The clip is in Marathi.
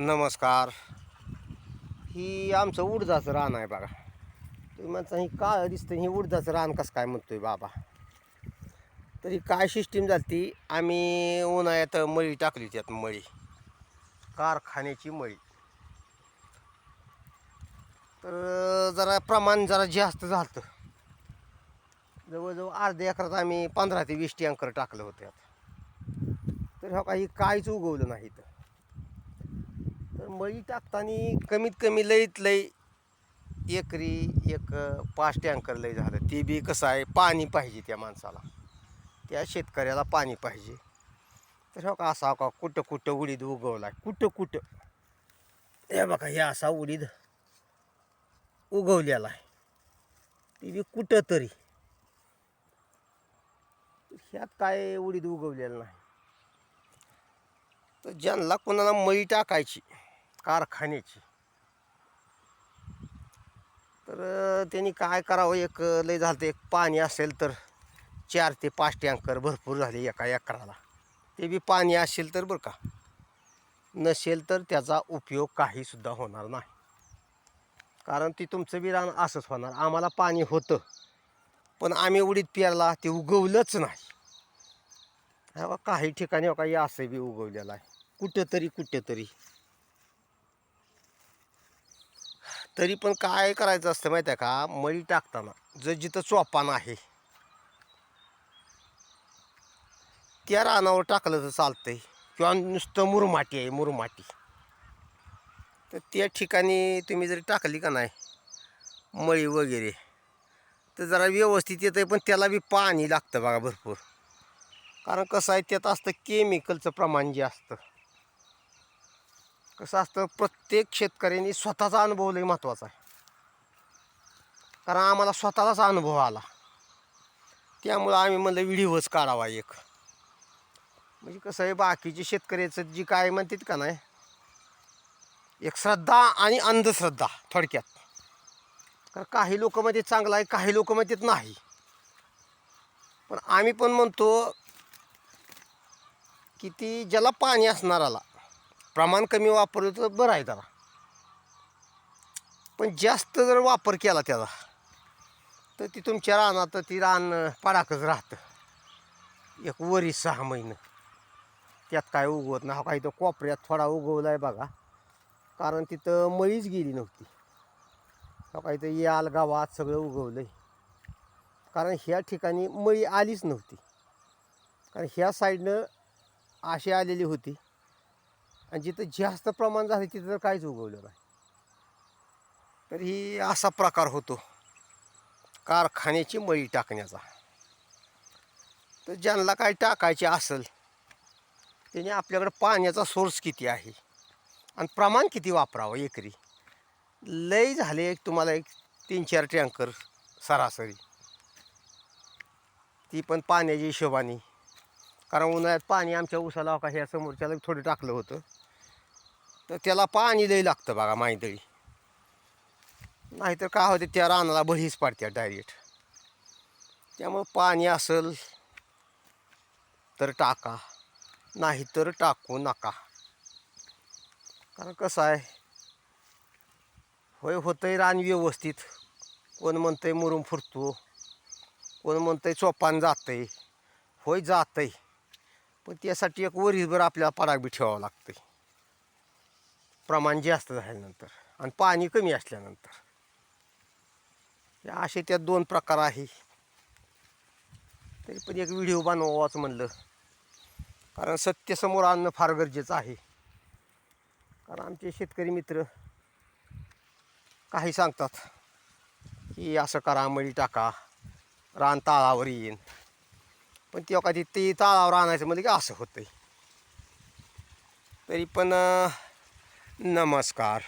नमस्कार. ही आमचं उडदाचं रान आहे बघा. तुम्ही म्हणता ही काळ दिसतं ही उडदाचं रान कसं काय? म्हणतोय बाबा. तरी काय सिस्टीम झाली आम्ही उन्हाळ्यात मळी टाकली त्यात मळी. कारखान्याची मळी. तर जरा प्रमाण जरा जास्त झालं जवळजवळ अर्ध्या एकरात आम्ही पंधरा ते वीस टँकर टाकलं होतं तर हो काही काहीच उगवलं नाही तर मळी टाकताना कमीत कमी लईत लई एकरी एक पाच टँकर लई झालं. ते बी कसं आहे पाणी पाहिजे त्या माणसाला. त्या शेतकऱ्याला पाणी पाहिजे. तर हो का असा हो का कुठं कुठं उडीद उगवला कुठं कुठं. हे बघा हे असा उडीद उगवलेला आहे. ते बी कुठं तरी. ह्यात काय उडीद उगवलेलं नाही. तर ज्यांना कोणाला मळी टाकायची कारखान्याची. तर त्यांनी काय करावं? एक लय झालं एक पाणी असेल तर चार ते पाच टँकर भरपूर झाले एका एकराला. ते बी पाणी असेल तर बरं का. नसेल तर त्याचा उपयोग काहीसुद्धा होणार नाही. कारण ती तुमचं बी रान असंच होणार. आम्हाला पाणी होतं. पण आम्ही उडीत पेरला ते उगवलंच नाही. बा काही ठिकाणी हो काही असं बी उगवलेलं आहे. कुठंतरी कुठंतरी. तरी पण काय करायचं असतं माहिती आहे का? मळी टाकताना जर जिथं चोपान आहे. त्या रानावर टाकलं तर चालतंय. किंवा नुसतं मुरमाटी आहे मुरमाटी. तर त्या ठिकाणी तुम्ही जरी टाकली का नाही मळी वगैरे तर जरा व्यवस्थित येतं पण त्याला बी पाणी लागतं बघा भरपूर. कारण कसं आहे त्यात असतं केमिकलचं प्रमाण जे असतं. कसं असतं प्रत्येक शेतकऱ्यांनी स्वतःचा अनुभव लई महत्त्वाचा आहे. कारण आम्हाला स्वतःलाच अनुभव आला. त्यामुळं आम्ही म्हणलं व्हिडिओच काढावा एक. म्हणजे कसं आहे बाकीचे शेतकऱ्याचं जी काय म्हणतात का नाही एक श्रद्धा आणि अंधश्रद्धा थोडक्यात. कारण काही लोक मध्ये चांगलं आहे काही लोक म्हणतात नाही. पण आम्ही पण म्हणतो की ती ज्याला पाणी असणाराला प्रमाण कमी वापरलं तर बरं आहे त्याला. पण जास्त जर वापर केला त्याचा तर ती तुमच्या रानात ती रान पडाकच राहतं. एक वरी सहा महिनं. त्यात काय उगवत नाही. हा काही तर कोपऱ्यात थोडा उगवला आहे बघा. कारण तिथं मळीच गेली नव्हती. हा काही तर याल गावात सगळं उगवलं आहे कारण ह्या ठिकाणी मळी आलीच नव्हती. कारण ह्या साईडनं अशी आलेली होती. आणि जिथं जास्त प्रमाण झालं तिथं तर काहीच उगवलं नाही. तर ही असा प्रकार होतो. कारखान्याची मळी टाकण्याचा. तर ज्यांना काय टाकायचे असेल त्याने आपल्याकडं पाण्याचा सोर्स किती आहे? आणि प्रमाण किती वापरावं एकरी? लय झाले एक तुम्हाला एक तीन चार टँकर सरासरी. ती पण पाण्याच्या हिशोबाने. कारण उन्हाळ्यात पाणी आमच्या उसाला हो का ह्या समोरच्याला थोडं टाकलं होतं. तर त्याला पाणी लई लागतं बघा माहिती नाहीतर काय होते त्या रानाला बळीच पडत्या डायरेक्ट त्यामुळं पाणी असेल तर टाका नाही तर टाकू नका. कारण कसं आहे होय होतंय रान व्यवस्थित कोण म्हणतंय मुरुम फुरतो कोण म्हणतंय चोपान जातंय होय जातंय. पण त्यासाठी एक वरीसभर आपल्याला पराग बी ठेवावं लागतंय. प्रमाण जास्त झाल्यानंतर आणि पाणी कमी असल्यानंतर. असे त्यात दोन प्रकार आहे. तरी पण एक व्हिडिओ बनवावाच म्हणलं. कारण सत्यसमोर आणणं फार गरजेचं आहे. कारण आमचे शेतकरी मित्र काही सांगतात की असं करा मळी टाका रान ताळावर येईन. पण तेव्हा कधी ते ताळावर आणायचं म्हणजे की असं होतं तरी पण नमस्कार.